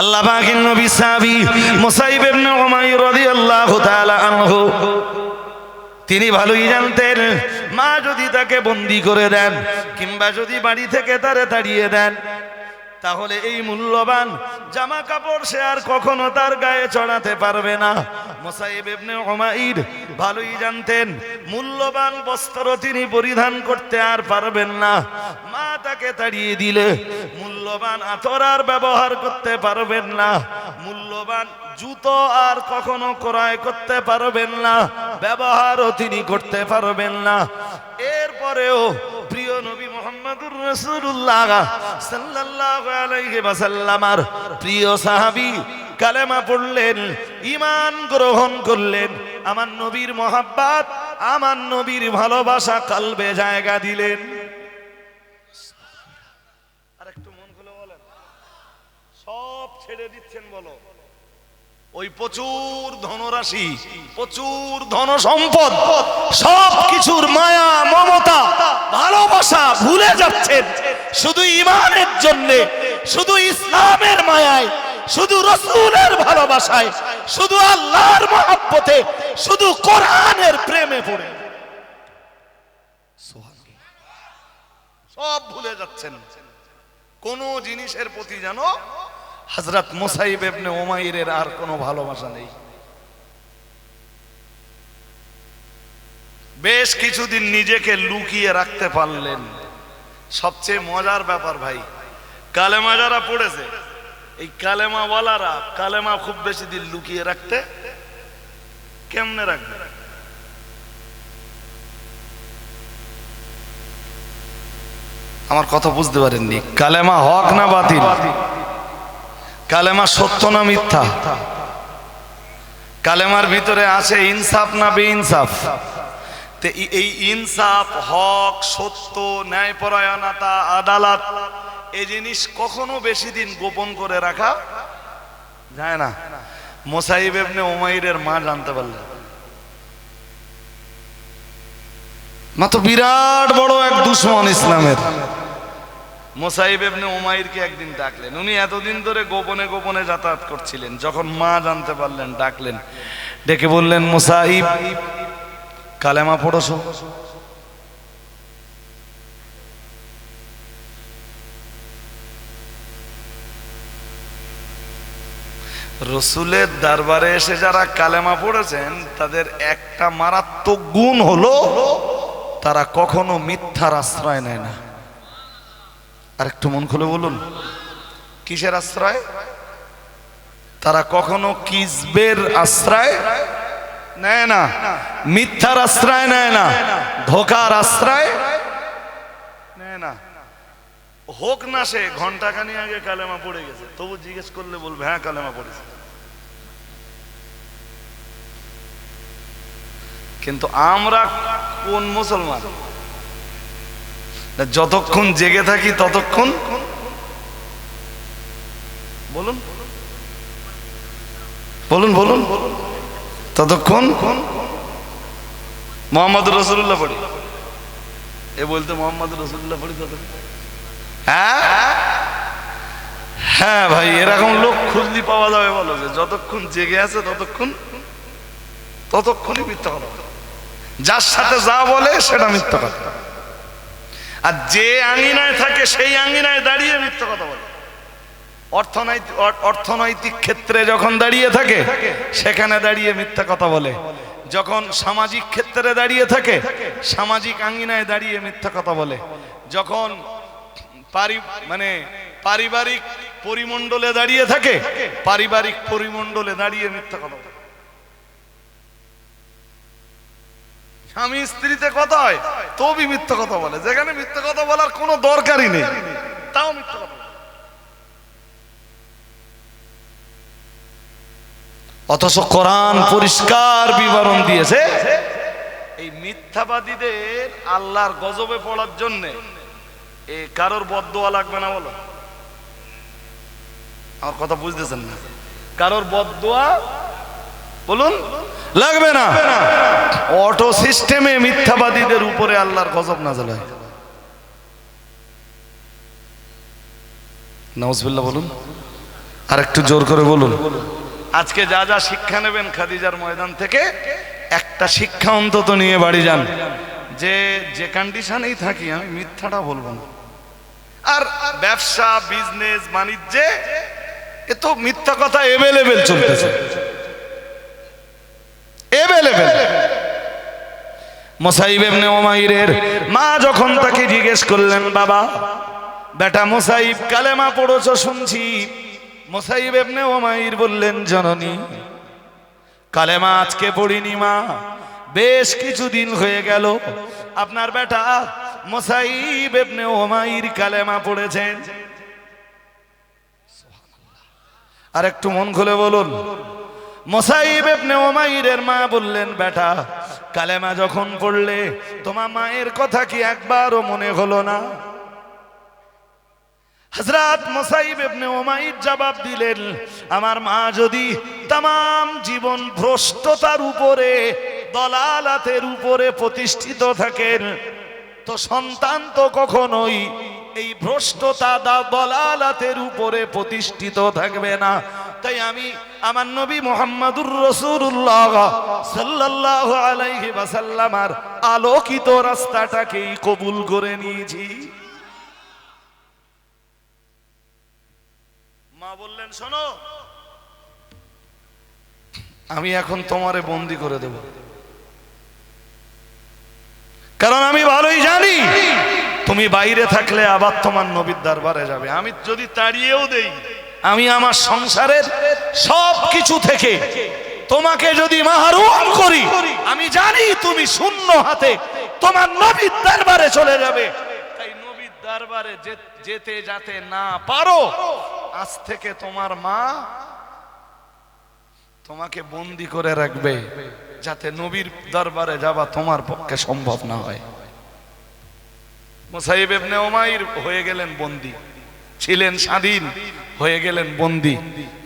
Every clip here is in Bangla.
আল্লাহ পাকের নবী সাহাবী মুসাইব ইবনে উমাইর রাদিয়াল্লাহু তাআলা আনহু, তিনি ভালোই জানতেন, মা যদি তাকে বন্দি করে দেন কিংবা যদি বাড়ি থেকে তারে তাড়িয়ে দেন, তাহলে এই মূল্যবান জামা কাপড় সে আর কখনো তার গায়ে চড়াতে পারবে না। মোসাইব ইবনে উমাইর ভালোই জানতেন, মূল্যবান বস্ত্র তিনি পরিধান করতে আর পারবেন না। মা তাকে তাড়িয়ে দিলে মূল্যবান আতর আর ব্যবহার করতে পারবেন না। মূল্যবান জুতো আর কখনো ক্রয় করতে পারবেন না। ব্যবহারও তিনি করতে পারবেন না। এরপরেও প্রিয় নবী মোহাম্মদুর রসুল্লাহ সাল্লাল্লাহু আলাইহি ওয়াসাল্লামার প্রিয় সাহাবী কালেমা পড়লেন ইমান গ্রহণ করলেন। আমার নবীর মোহাব্বত, আমার নবীর ভালোবাসা কালবে জায়গা দিলেন। আরেকটু মন খুলে বলেন। সব ছেড়ে দিচ্ছেন বলো। ওই প্রচুর ধনরাশি, প্রচুর ধন সম্পদ সব কিছুর মায়া, মমতা, ভালোবাসা ভুলে যাচ্ছেন। শুধু ইমানের জন্য, শুধু ইসলামের মায়ায়, শুধু রসুলের ভালোবাসায়, শুধু আল্লাহর মহাব্বতে, শুধু কোরআনের প্রেমে পড়ে। সব ভুলে যাচ্ছেন। কোন জিনিসের প্রতি জানো হজরত মুসাইব এবনে ওমাইরের আর কোনো ভালোবাসা নেই। বেশ কিছুদিন নিজেকে লুকিয়ে রাখতে পারলেন। সবচেয়ে মজার ব্যাপার ভাই, কালেমা যারা পড়েছে, এই কালেমা ওয়ালারা কালেমা খুব বেশি দিন লুকিয়ে রাখতে কেমনে রাখবে? আমার কথা বুঝতে পারেননি। কালেমা হক না বাতিল? কালেমা সত্য না মিথ্যা? কালেমার ভিতরে আছে ইনসাফ না বেইনসাফ? তে ই- এই ইনসাফ, হক, সত্য, ন্যায়পরায়ণতা, আদালত এই জিনিস কখনো বেশি দিন গোপন করে রাখা যায় না। মোসাইব এবনে ওমাইরের মা জানতে পারলেন। মা তো বিরাট বড় এক দুশ্মন ইসলামের। মোসাইব এমনি উমাইরকে একদিন ডাকলেন। উনি এতদিন ধরে গোপনে গোপনে যাতায়াত করছিলেন। যখন মা জানতে পারলেন, ডাকলেন। ডেকে বললেন, মোসাইব, কালেমা পড়ছো? রসুলের দরবারে এসে যারা কালেমা পড়েছেন, তাদের একটা মারাত্মক গুণ হলো, তারা কখনো মিথ্যার আশ্রয় নেয় না। আর একটু মন খুলে বলুন। কিসের আশ্রয়? তারা কখনো কিসবের আশ্রয় নেয় না। মিথ্যার আশ্রয় নেয় না। ধোকার আশ্রয় নেয় না। হোক না সে ঘন্টাখানি আগে কালেমা পড়ে গেছে। তবু জিজ্ঞেস করলে বলবে হ্যাঁ কালেমা পড়েছে। কিন্তু আমরা কোন মুসলমান? যতক্ষণ জেগে থাকি ততক্ষণ বলুন। বলুন বলুন। ততক্ষণ মোহাম্মদ রসুল্লাহ পড়ি। এ বলতে মোহাম্মদ রসুল্লাহ পড়ি ততক্ষণ। হ্যাঁ? হ্যাঁ ভাই, এরকম লোক খুঁজলি পাওয়া যাবে বলো যে, যতক্ষণ জেগে আছে ততক্ষণ, ততক্ষণই মিথ্যা কথা যার সাথে যা বলে সেটা মিথ্যা কথা। আর যে আঙিনায় থাকে সেই আঙিনায় দাঁড়িয়ে মিথ্যা কথা বলে। অর্থনৈতিক অর্থনৈতিক ক্ষেত্রে যখন দাঁড়িয়ে থাকে, সেখানে দাঁড়িয়ে মিথ্যা কথা বলে। যখন সামাজিক ক্ষেত্রে দাঁড়িয়ে থাকে, সামাজিক আঙ্গিনায় দাঁড়িয়ে মিথ্যা কথা বলে। যখন মানে পারিবারিক পরিমণ্ডলে দাঁড়িয়ে থাকে, পারিবারিক পরিমণ্ডলে দাঁড়িয়ে মিথ্যা কথা বলে। স্বামী স্ত্রীতে কথা হয়, তবু মিথ্যা কথা বলে। যেখানে মিথ্যা কথা বলার কোনো দরকারই নেই। তাও মিথ্যা কথা অথচ কোরআন পরিষ্কার বিবরণ দিয়েছে। এই মিথ্যাবাদীদের আল্লাহর গজবে পড়ার জন্য এ কারোর বদদোয়া লাগবে না বলো? আমার কথা বুঝতেছেন না। কারোর বদদোয়া, বলুন। লাগবে না। অটো সিস্টেমে মিথ্যাবাদীদের উপরে আল্লাহর গজব না জ্বালায় নাউজবিল্লাহ বলুন। আর একটু জোর করে বলুন। আজকে যা যা শিক্ষা নেবেন খাদিজার ময়দান থেকে, একটা শিক্ষা অন্তত নিয়ে বাড়ি যান। যে যে কন্ডিশনেই থাকি, আমি মিথ্যাটা বলব না। আর ব্যবসা বিজনেস বাণিজ্যে, এ তো মিথ্যা কথা এভেলেবেল চলতেছে এভেলেবেল মোসাইব এমনি ওমাইরের মা যখন তাকে জিজ্ঞেস করলেন, বাবা, বেটা মোসাইব কালেমা পড়েছ শুনছি। মোসাইব এমনি ওমাইর বললেন, জননী, কালেমা আজকে পড়িনি মা, বেশ কিছুদিন হয়ে গেল। আপনার বেটা মোসাইব এমনি ওমাইর কালেমা পড়েছেন। আর একটু মন খুলে বলুন মোসাইব এবনে ওমাইরের মা বললেন, বেটা, কালেমা যখন পড়লে তোমার মায়ের কথা কি একবারও মনে হলো না? হজরত মোসাইব এবনে ওমাইর জবাব দিলেন, আমার মা যদি তাম জীবন ভ্রষ্টতার উপরে, দলালাতের উপরে প্রতিষ্ঠিত থাকেন, তো সন্তান তো কখনোই এই ভ্রষ্টতা দা দলালাতের উপরে প্রতিষ্ঠিত থাকবে না। তাই আমি আমার নবী মোহাম্মদুর রসুল্লাহ সাল্লাহ আলাইহি ওয়াসাল্লামার আলোকিত রাস্তাটাকেই কবুল করে নিয়েছি। মা বললেন, শোনো, আমি এখন তোমারে বন্দি করে দেব। কারণ আমি ভালোই জানি তুমি বাইরে থাকলে আবার তোমার নবীর দরবারে যাবে। আমি যদি তাড়িয়েও দেই, আমি আমার সংসারের সব কিছু থেকে তোমাকে যদি মাহরুম করি, আমি জানি তুমি শূন্য হাতে তোমার নবীর দরবারে চলে যাবে। তাই নবীর দরবারে যেতে যাতে না পারো, আজ থেকে তোমার মা তোমাকে বন্দি করে রাখবে, যাতে নবীর দরবারে যাওয়া তোমার পক্ষে সম্ভব না হয়। মুসাইব ইবনে উমাইর হয়ে গেলেন বন্দি। ছিলেন স্বাধীন, হয়ে গেলেন বন্দি।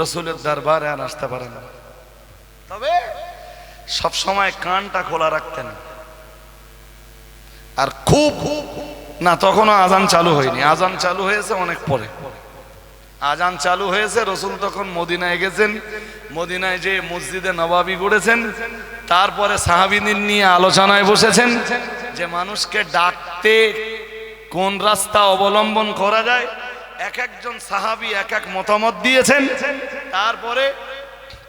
রসুলের দরবারে আর আসতে পারেন তবে সব সময় কানটা খোলা রাখতেন। আর খুব না, তখনও আজান চালু হয়নি। আজান চালু হয়েছে অনেক পরে। আজান চালু হয়েছে, রসুল তখন মদিনায় গেছেন। মদিনায় যে মসজিদে নবাবি গড়েছেন। তারপরে সাহাবিদিন নিয়ে আলোচনায় বসেছেন যে, মানুষকে ডাকতে কোন রাস্তা অবলম্বন করা যায়? এক একজন সাহাবি এক এক মতামত দিয়েছেন। তারপরে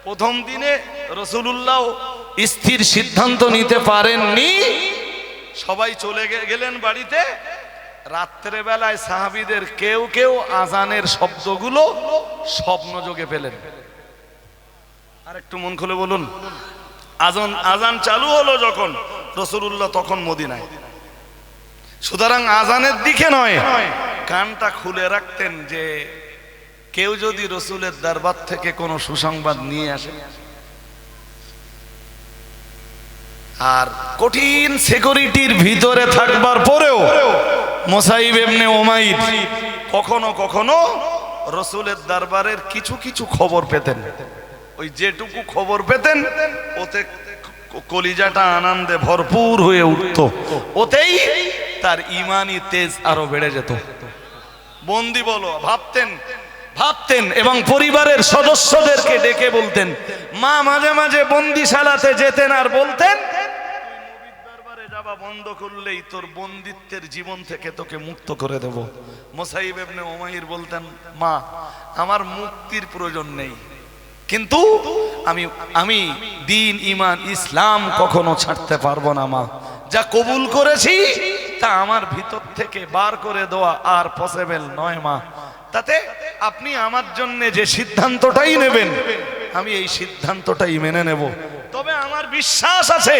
প্রথম দিনে রসুলুল্লাহ স্থির সিদ্ধান্ত নিতে পারেননি। সবাই চলে গেলেন বাড়িতে। রাত্রে বেলায় সাহাবিদের কেউ কেউ আজানের শব্দগুলো স্বপ্ন যোগে পেলেন। আর একটু মন খুলে বলুন, আজান আজান চালু হলো যখন? রসুলুল্লাহ তখন মদিনায়। সুতরাং আজানের দিকে নয়। কানটা খুলে রাখতেন যে কেউ যদি রসুলের দরবার থেকে কোনো সুসংবাদ নিয়ে আসে। আর কঠিন সিকিউরিটির ভিতরে থাকবার পরেও মোসাইব এমনি ওমাইদ কখনো কখনো রসুলের দরবারের কিছু কিছু খবর পেতেন। ওই যেটুকু খবর পেতেন, ওতে কলিজাটা আনন্দে ভরপুর হয়ে উঠত। ওতেই তার ইমানি তেজ আরও বেড়ে যেত। বন্দি বলো, ভাবতেন ভাবতেন এবং পরিবারের সদস্যদেরকে ডেকে বলতেন, মা, মাঝে মাঝে বন্দি বন্দিশালাতে যেতেন আর বলতেন "তুই যাবা বন্ধ করলেই তোর বন্দিত্বের জীবন থেকে তোকে মুক্ত করে দেব। মোসাইব এবনে ওমাইর বলতেন, মা, আমার মুক্তির প্রয়োজন নেই। কিন্তু আমি আমি দিন ইমান ইসলাম কখনো ছাড়তে পারব না, মা। যা কবুল করেছি তা আমার ভিতর থেকে বার করে দেওয়া আর পসিবল নয় মা। তাতে আপনি আমার জন্য যে সিদ্ধান্তটাই নেবেন, আমি এই সিদ্ধান্তটাই মেনে নেব। তবে আমার বিশ্বাস আছে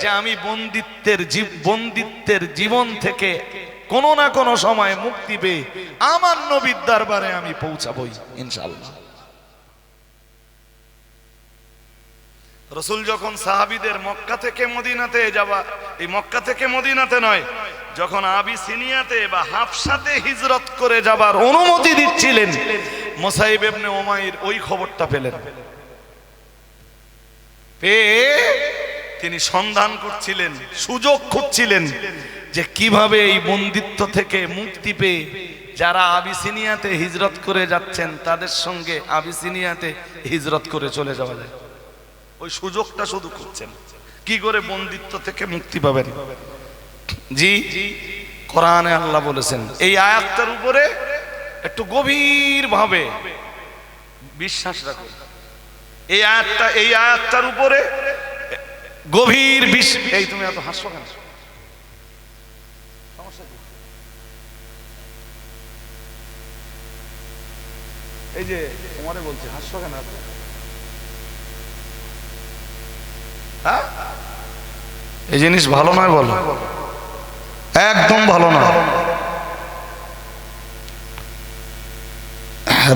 যে আমি বন্দিত্বের বন্দিত্বের জীবন থেকে কোনো না কোনো সময় মুক্তি পেয়ে আমার নবীর দরবারে আমি পৌঁছাবই ইনশাল্লাহ রসুল যখন সাহাবিদের মক্কা থেকে মদিনাতে যাবা এই মক্কা থেকে মদিনাতে নয় যখন আবি সিনিয়াতে বা হাফসাতে হিজরত করে যাবার অনুমতি দিচ্ছিলেন, মোসাইব এমনি ওমাইর ওই খবরটা পেলেন। পেয়ে তিনি সন্ধান করছিলেন, সুযোগ খুঁজছিলেন যে কীভাবে এই বন্দিত্ব থেকে মুক্তি পেয়ে যারা আবিসিনিয়াতে হিজরত করে যাচ্ছেন, তাদের সঙ্গে আবিসিনিয়াতে হিজরত করে চলে যাওয়া যায়। ওই সুযোগটা শুধু খুঁজছেন। কি করে বন্দিত্ব থেকে মুক্তি পাবেন? জি কোরআনে আল্লাহ বলেছেন এই আয়াতটার উপরে একটু গভীর ভাবে বিশ্বাস রাখুন এই আয়াতটা এই আয়াতটার উপরে গভীর বিশ্বাস এই তুমি এত হাসো কেন? এই যে তোমারে বলছি হাসছো কেন? হ্যাঁ? এই জিনিস ভালো নয় বলো। একদম ভালো না।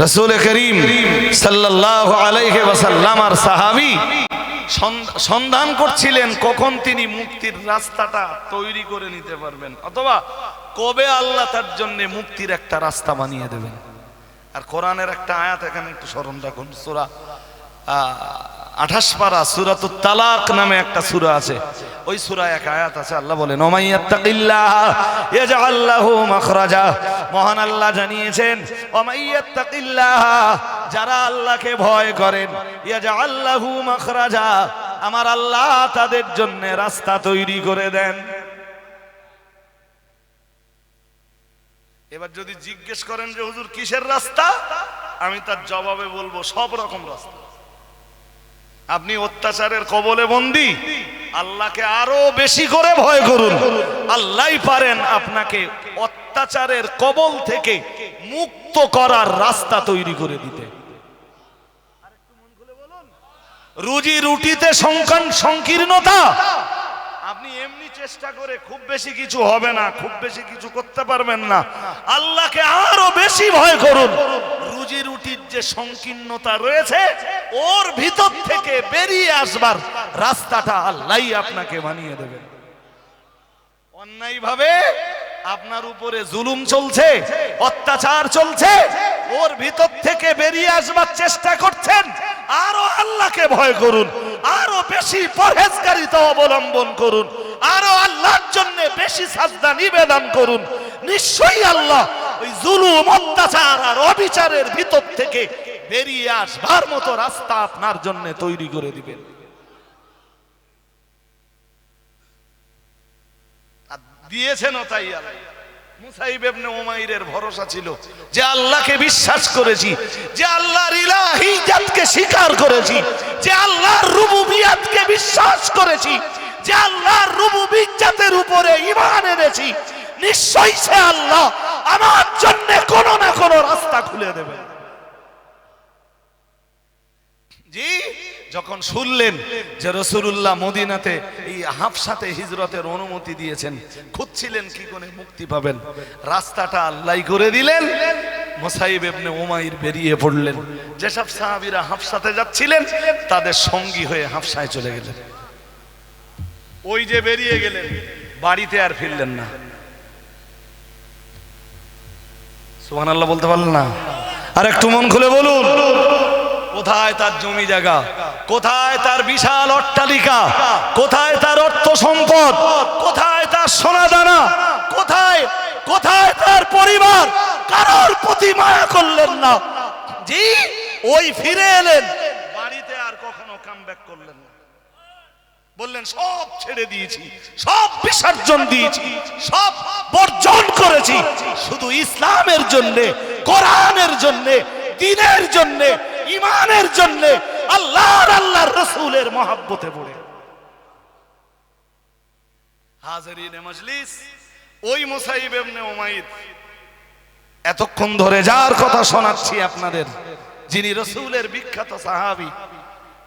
রসুল করিম সাল্লাল্লাহু আলাইহি আর সাহাবী সন্ধান করছিলেন কখন তিনি মুক্তির রাস্তাটা তৈরি করে নিতে পারবেন, অথবা কবে আল্লাহ তার জন্য মুক্তির একটা রাস্তা বানিয়ে দেবেন। আর কোরআনের একটা আয়াত এখানে একটু স্মরণ রাখুন, সূরা আঠাশ পারা সুরাত তালাক নামে একটা সুরা আছে। ওই সুরা এক আয়াত আছে, আল্লাহ মাখরাজা। মহান আল্লাহ জানিয়েছেন যারা আল্লাহকে ভয় করেন, ইয়াজআল লাহু মাখরাজা। আমার আল্লাহ তাদের জন্য রাস্তা তৈরি করে দেন। এবার যদি জিজ্ঞেস করেন যে, হুজুর, কিসের রাস্তা? আমি তার জবাবে বলব, সব রকম রাস্তা। আপনি অত্যাচারের কবলে বন্দি। আল্লাহকে আরও বেশি করে ভয় করুন। আল্লাহই পারেন আপনাকে অত্যাচারের কবল থেকে মুক্ত করার রাস্তা তৈরি করে দিতে। রুজি রুটিতে সংকন- সংকীর্ণতা। আপনি এমনি চেষ্টা করে খুব বেশি কিছু হবে না, খুব বেশি কিছু করতে পারবেন না। আল্লাহকে আরও বেশি ভয় করুন। রুজি রুটির যে সংকীর্ণতা রয়েছে ওর ভিতর থেকে বেরিয়ে আসবার রাস্তাটা আল্লাহই আপনাকে বানিয়ে দেবেন অন্যায় ভাবে আপনার উপরে জুলুম চলছে, অত্যাচার চলছে, ওর ভিতর থেকে বেরিয়ে আসবার চেষ্টা করছেন, আরও আল্লাহকে ভয় করুন, আরও বেশি পরহেজগারিতা অবলম্বন করুন, আরও আল্লাহর জন্য বেশি সাজদা নিবেদন করুন। নিশ্চয়ই আল্লাহ ওই জুলুম, অত্যাচার আর অবিচারের ভিতর থেকে বেরিয়ে আসবার মতো রাস্তা আপনার জন্য তৈরি করে দিবেন। আর দিয়েছেনও তাই আল্লাহ। বিশ্বাস করেছি, যে উপরে এনেছি, নিশ্চয়ই সে আল্লাহ আমার জন্য কোনো না কোনো রাস্তা খুলে দেবে জি, যখন শুনলেন যে রসুল্লাহ মদিনাতে এই হাফসাতে হিজরতের অনুমতি দিয়েছেন, খুঁজছিলেন কি করে মুক্তি পাবেন। রাস্তাটা আল্লাহ করে দিলেন, মোসাইব এবনে বেরিয়ে পড়লেন। যেসব সাহাবীরা হাফসাতে যাচ্ছিলেন, তাদের সঙ্গী হয়ে হাফসায় চলে গেলেন। ওই যে বেরিয়ে গেলেন, বাড়িতে আর ফিরলেন না। সুবহানাল্লাহ বলতে পারলেন না? আর একটু মন খুলে বলুন। কোথায় তার জমি জায়গা? কোথায় তার বিশাল অট্টালিকা? কোথায় তার অর্থ সম্পদ? কোথায় তার সোনা দানা? কোথায় কোথায় তার পরিবার? কারোর প্রতি মায়া করলেন না। জি, ওই ফিরে এলেন। বাড়িতে আর কখনো কাম ব্যাক করলেন না। বললেন, সব ছেড়ে দিয়েছি, সব বিসর্জন দিয়েছি, সব বর্জন করেছি। শুধু ইসলামের জন্যে, কোরআনের জন্যে, দিনের জন্যে ইমানের জন্যে আল্লাহর আল্লাহর রসুলের মহাব্বতে পড়ে। হাজারিনে মজলিস, ওই মুসাইব এতক্ষণ ধরে যার কথা শোনাচ্ছি আপনাদের, যিনি রসুলের বিখ্যাত সাহাবী।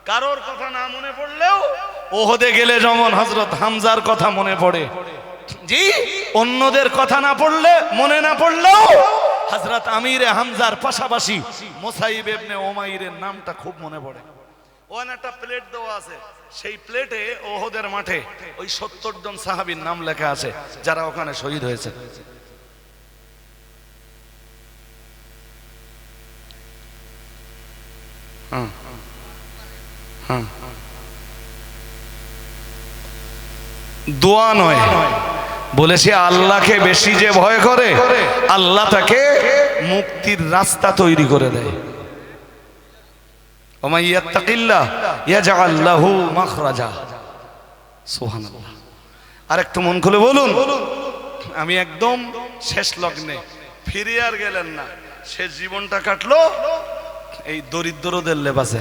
কারোর কথা না মনে পড়লেও ওহদে গেলে যেমন হজরত হামজার কথা মনে পড়ে। জি, অন্যদের কথা না পড়লে, মনে না পড়লেও হজরত আমিরে হামজার পাশাপাশি মোসাইব এবনে ওমাইরের নামটা খুব মনে পড়ে। ওখানে একটা প্লেট দেওয়া আছে। সেই প্লেটে ওহদের মাঠে ওই সত্তর জন সাহাবীর নাম লেখা আছে যারা ওখানে শহীদ হয়েছে। হুম দোয়া নয়। বলেছে আল্লাহকে বেশি যে ভয় করে আল্লাহ তাকে মুক্তির রাস্তা তৈরি করে দেয়। আর একটু মন খুলে বলুন। আমি একদম শেষ লগ্নে ফিরে আর গেলেন না। শেষ জীবনটা কাটলো এই দরিদ্রদের লেবাসে।